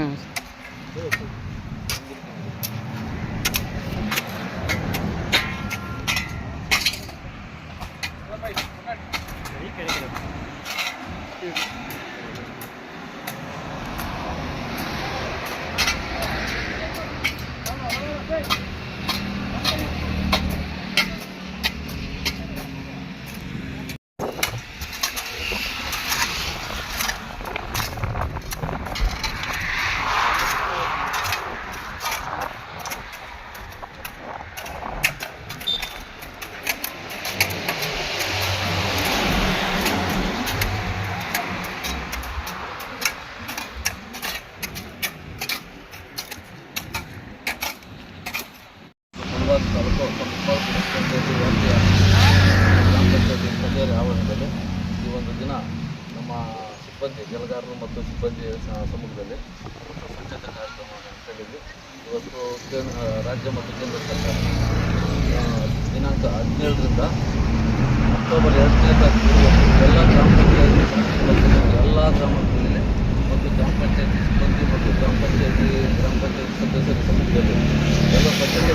Mm-hmm. ಗ್ರಾಮ ಆವರಣದಲ್ಲಿ ಈ ಒಂದು ದಿನ ನಮ್ಮ ಸಿಬ್ಬಂದಿ ಕೆಲಗಾರರು ಮತ್ತು ಸಿಬ್ಬಂದಿ ಸ- ಸಮ್ಮುಖದಲ್ಲಿ ಒಂದು ಸ್ವಚ್ಛತಾ ಕಾರ್ಯಕ್ರಮವನ್ನು ನಡೆಸಲಿದ್ದು ಇವತ್ತು ಕೇಂದ್ರ ರಾಜ್ಯ ಮತ್ತು ಕೇಂದ್ರ ಸರ್ಕಾರ ದಿನಾಂಕ ಹದಿನೇಳರಿಂದ ಅಕ್ಟೋಬರ್ ಎರಡನೇ ತಾರೀಕು ಎಲ್ಲ ಗ್ರಾಮ ಪಂಚಾಯತಿ ಎಲ್ಲ ಗ್ರಾಮಗಳಲ್ಲಿ ಮತ್ತು ಗ್ರಾಮ ಪಂಚಾಯತಿ ಸಿಬ್ಬಂದಿ ಮತ್ತು ಗ್ರಾಮ ಪಂಚಾಯತಿ ಗ್ರಾಮ ಪಂಚಾಯತಿ ಸದಸ್ಯರ ಸಮ್ಮುಖದಲ್ಲಿ ಎಲ್ಲ ಸ್ವಚ್ಛತೆ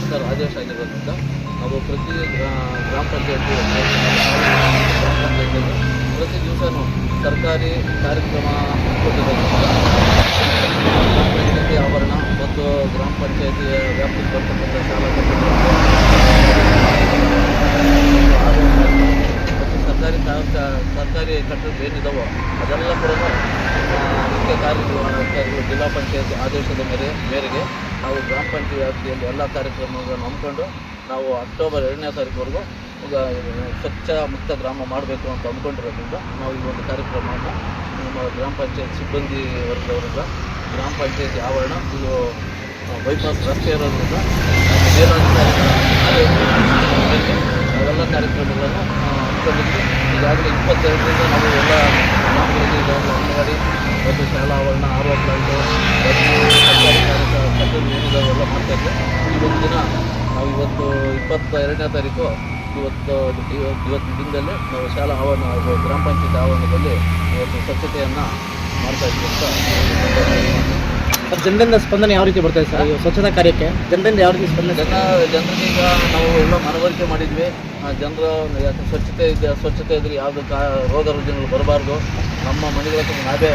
ಸರ್ಕಾರ ಆದೇಶ ಆಗಿರೋದ್ರಿಂದ ನಾವು ಪ್ರತಿ ಗ್ರಾ- ಗ್ರಾಮ ಪಂಚಾಯತಿ ಗ್ರಾಮ ಪ್ರತಿ ದಿವಸನೂ ಸರ್ಕಾರಿ ಕಾರ್ಯಕ್ರಮ ಪಂಚಾಯತಿ ಆವರಣ ಮತ್ತು ಗ್ರಾಮ ಪಂಚಾಯತಿಯ ವ್ಯಾಪ್ತಿಗೆ ಬರ್ತಕ್ಕಂಥ ಶಾಲಾ ಮತ್ತು ಸರ್ಕಾರಿ ಸರ್ಕಾರಿ ಕಟ್ಟಡ ಏನಿದಾವೋ ಅದೆಲ್ಲ ಕೂಡ ಮುಖ್ಯ ಕಾರ್ಯನಿರ್ವಹಣಾಧಿಕಾರಿಗಳು ಜಿಲ್ಲಾ ಪಂಚಾಯತ್ ಆದೇಶದ ಮೇಲೆ, ಮೇರೆಗೆ ನಾವು ಗ್ರಾಮ ಪಂಚಾಯತ್ ವ್ಯಾಪ್ತಿಯಲ್ಲಿ ಎಲ್ಲ ಕಾರ್ಯಕ್ರಮಗಳನ್ನು ಹಮ್ಮಿಕೊಂಡು ನಾವು ಅಕ್ಟೋಬರ್ ಎರಡನೇ ತಾರೀಕುವರೆಗೂ ಈಗ ಸ್ವಚ್ಛ ಮುಕ್ತ ಗ್ರಾಮ ಮಾಡಬೇಕು ಅಂತ ಅಂದ್ಕೊಂಡಿರೋದ್ರಿಂದ ನಾವು ಈ ಒಂದು ಕಾರ್ಯಕ್ರಮವನ್ನು ನಮ್ಮ ಗ್ರಾಮ ಪಂಚಾಯತ್ ಸಿಬ್ಬಂದಿ ವರ್ಗದವರಿಂದ, ಗ್ರಾಮ ಪಂಚಾಯತಿ ಆವರಣ, ಇದು ಬೈಪಾಸ್ ರಸ್ತೆ ಇರೋದ್ರಿಂದ ಅವೆಲ್ಲ ಕಾರ್ಯಕ್ರಮಗಳನ್ನು ಹಮ್ಮಿಕೊಂಡಿದ್ವಿ. ಈಗಾಗಲೇ ಇಪ್ಪತ್ತೆರಡರಿಂದ ನಾವು ಎಲ್ಲ ಗ್ರಾಮಗಳಿಗೆ ಈಗಾಗಲೇ ಅಂಗನವಾಡಿ, ಮತ್ತು ಶಾಲಾ ಆವರಣ, ಆರೋ ಏನಿದಾವೆಲ್ಲ ಮಾಡ್ತಾ ಇದ್ದೆ ಇವತ್ತು ದಿನ ನಾವು ಇವತ್ತು ಇಪ್ಪತ್ತ ಎರಡನೇ ತಾರೀಕು ಇವತ್ತು ಇವತ್ತು ದಿನದಲ್ಲಿ ನಾವು ಶಾಲಾ ಆವರಣ ಗ್ರಾಮ ಪಂಚಾಯತ್ ಆವರಣದಲ್ಲಿ ಇವತ್ತು ಸ್ವಚ್ಛತೆಯನ್ನು ಮಾಡ್ತಾ ಇದ್ದೀವಿ ಅಂತ ಜನರಿಂದ ಸ್ಪಂದನೆ ಯಾವ ರೀತಿ ಬರ್ತಾ ಇದೆ ಸರ್? ಸ್ವಚ್ಛತಾ ಕಾರ್ಯಕ್ಕೆ ಜನರಿಂದ ಯಾವ ರೀತಿ ಸ್ಪಂದನೆ ಜನ ಜನರಿಗೆ ಈಗ ನಾವು ಎಲ್ಲ ಮನವರಿಕೆ ಮಾಡಿದ್ವಿ. ಜನರು ಸ್ವಚ್ಛತೆ ಇದೆ ಸ್ವಚ್ಛತೆ ಇದ್ರೆ ಯಾವುದು ಕಾ ರೋಗ ರುಜಿನಗಳು ಬರಬಾರ್ದು. ನಮ್ಮ ಮನೆಗಳ ನಾವೇ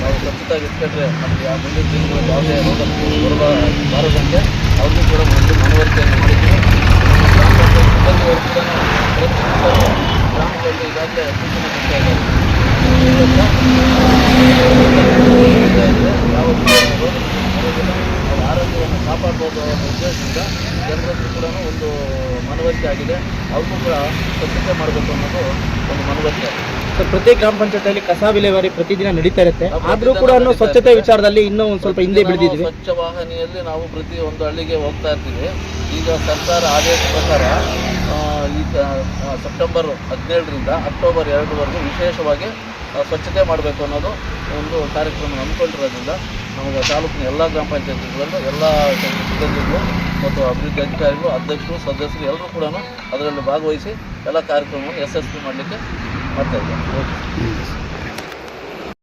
ನಾವು ಸ್ವಚ್ಛತಾಗಿ ಇಟ್ಕೊಂಡ್ರೆ ನಮಗೆ ಯಾವ ಮುಂದಿನ ದಿನಗಳಲ್ಲಿ ಯಾವುದೇ ರೋಗ ಬಾರದಂತೆ ಅವ್ರಿಗೂ ಕೂಡ ಒಂದು ಮನವರಿಕೆಯನ್ನು ಮಾಡಿದ್ದೀವಿ. ಗ್ರಾಮ ಪಂಚಾಯತ್ ಸಿಬ್ಬಂದಿಯವರು ಕೂಡ ಗ್ರಾಮಗಳಲ್ಲಿ ಈಗಾಗಲೇ ಸೂಚನೆ ಕೊಡ್ತಾ ಇದ್ದಾರೆ ಆರೋಗ್ಯವನ್ನು ಕಾಪಾಡ್ಬೋದು ಉದ್ದೇಶದಿಂದ ಜನರಲ್ಲೂ ಕೂಡ ಒಂದು ಮನವರಿಕೆ ಆಗಿದೆ. ಅವ್ರಿಗೂ ಕೂಡ ಸ್ವಚ್ಛತೆ ಮಾಡಬೇಕು ಅನ್ನೋದು ಒಂದು ಮನವರಿಕೆ. ಆಗಿದೆ ಪ್ರತಿ ಗ್ರಾಮ ಪಂಚಾಯತಿಯಲ್ಲಿ ಕಸ ವಿಲೇವಾರಿ ಪ್ರತಿದಿನ ನಡೀತಾ ಇರುತ್ತೆ. ಆದ್ರೂ ಕೂಡ ಸ್ವಚ್ಛತೆ ವಿಚಾರದಲ್ಲಿ ಇನ್ನೂ ಒಂದು ಸ್ವಲ್ಪ ಹಿಂದೆ ಬಿಡಿದ್ವಿ ಬೆಳೆದಿದ್ವಿ ಸ್ವಚ್ಛ ವಾಹನಿಯಲ್ಲಿ ನಾವು ಪ್ರತಿ ಒಂದು ಹಳ್ಳಿಗೆ ಹೋಗ್ತಾ ಇರ್ತೀವಿ. ಈಗ ಸರ್ಕಾರ ಆದೇಶ ಪ್ರಕಾರ ಈಗ ಸೆಪ್ಟೆಂಬರ್ ಹದಿನೇಳರಿಂದ ಅಕ್ಟೋಬರ್ ಎರಡರವರೆಗೂ ವಿಶೇಷವಾಗಿ ಸ್ವಚ್ಛತೆ ಮಾಡಬೇಕು ಅನ್ನೋದು ಒಂದು ಕಾರ್ಯಕ್ರಮ ಹಮ್ಮಿಕೊಂಡಿರೋದ್ರಿಂದ ನಮಗೆ ತಾಲೂಕಿನ ಎಲ್ಲ ಗ್ರಾಮ ಪಂಚಾಯತಿಗಳಲ್ಲೂ ಎಲ್ಲ ಸಿಬ್ಬಂದಿಗಳು ಮತ್ತು ಅಭಿವೃದ್ಧಿ ಅಧಿಕಾರಿಗಳು ಅಧ್ಯಕ್ಷರು ಸದಸ್ಯರು ಎಲ್ಲರೂ ಕೂಡ ಅದರಲ್ಲಿ ಭಾಗವಹಿಸಿ ಎಲ್ಲ ಕಾರ್ಯಕ್ರಮವನ್ನು ಯಶಸ್ವಿ ಮಾಡಲಿಕ್ಕೆ ಮಾಡ್ತಾ ಇದ್ದಾರೆ